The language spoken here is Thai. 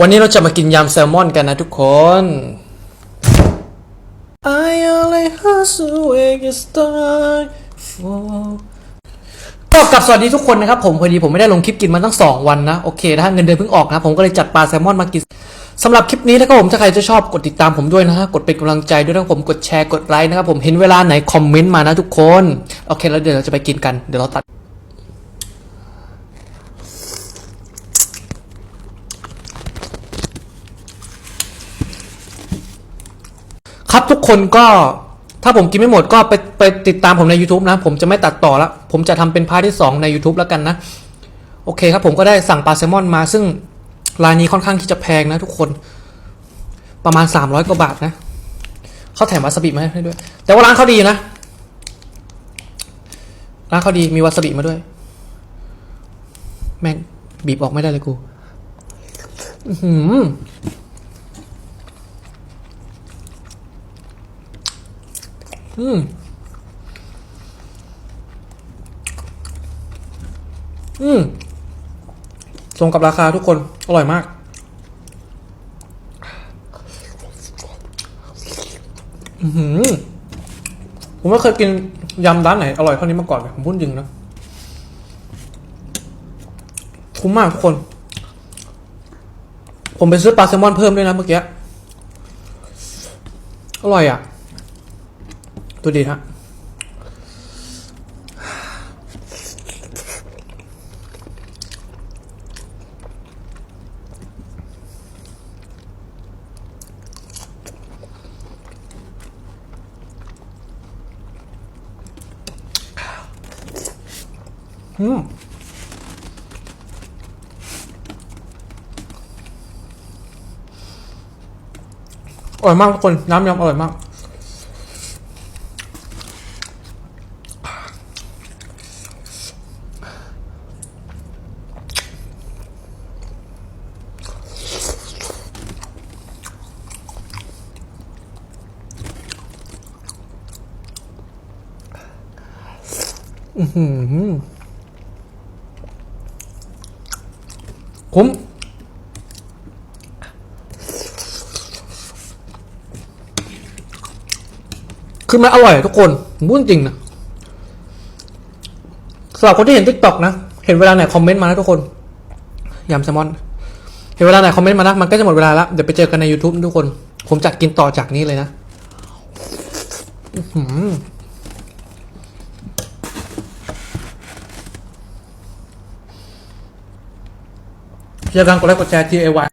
วันนี้เราจะมากินยำแซลมอนกันนะทุกคน I only hustle when you start for ก็กลับสวัสดีทุกคนนะครับผมพอดีผมไม่ได้ลงคลิปกินมาตั้ง 2 วันนะโอเคนะฮะเงินเดือนเพิ่งออกนะผมก็เลยจัดปลาแซลมอนมากินสำหรับคลิปนี้นะครับผมถ้าใครจะชอบกดติดตามผมด้วยนะฮะกดเป็นกำลังใจด้วยนะครับผมกดแชร์กดไลค์นะครับผมเห็นเวลาไหนคอมเมนต์มานะทุกคน โอเคแล้วเดี๋ยวเราจะไปกินกันเดี๋ยวเราตัด ครับทุกคนก็ถ้าผมกินไม่หมดก็ไปไปติดตามผมใน YouTube นะ ผมจะไม่ตัดต่อละผมจะทำเป็นพาร์ทที่ 2 ใน YouTube แล้วกันนะ โอเคครับผมก็ได้สั่งปลาแซลมอนมา ซึ่งรายนี้ค่อนข้างที่จะแพงนะทุกคน ประมาณ 300 กว่าบาทนะ เขาแถมวาซาบิมาให้ด้วย แต่ว่าร้านเขาดีนะ ร้านเขาดีมีวาซาบิมาด้วย แม่งบีบออกไม่ได้เลยกู อื้อ อืมอืมสมกับราคาทุกคน อร่อยมาก อือหือผมไม่เคยกินยำร้านไหน อร่อยเท่านี้มาก่อนเลยผมพูดจริงนะคุ้มมากทุกคน ผมไปซื้อปลาแซลมอนเพิ่มด้วยนะเมื่อกี้ อร่อยอะ ตัวดีฮะอืมอร่อยมากทุกคนน้ำยำอร่อยมาก คุ้ม คือมันอร่อยทุกคนผมพูดจริงนะสำหรับคนที่เห็นทิกตอกนะ เห็นเวลาไหนคอมเมนต์มานะทุกคนยำแซลมอน เห็นเวลาไหนคอมเมนต์มานะมันก็จะหมดเวลาแล้วเดี๋ยวไปเจอกันใน YouTube ทุกคน ผมจะกินต่อจากนี้เลยนะ อื อหือเจอกันกดไลค์กดแชร์ T A Y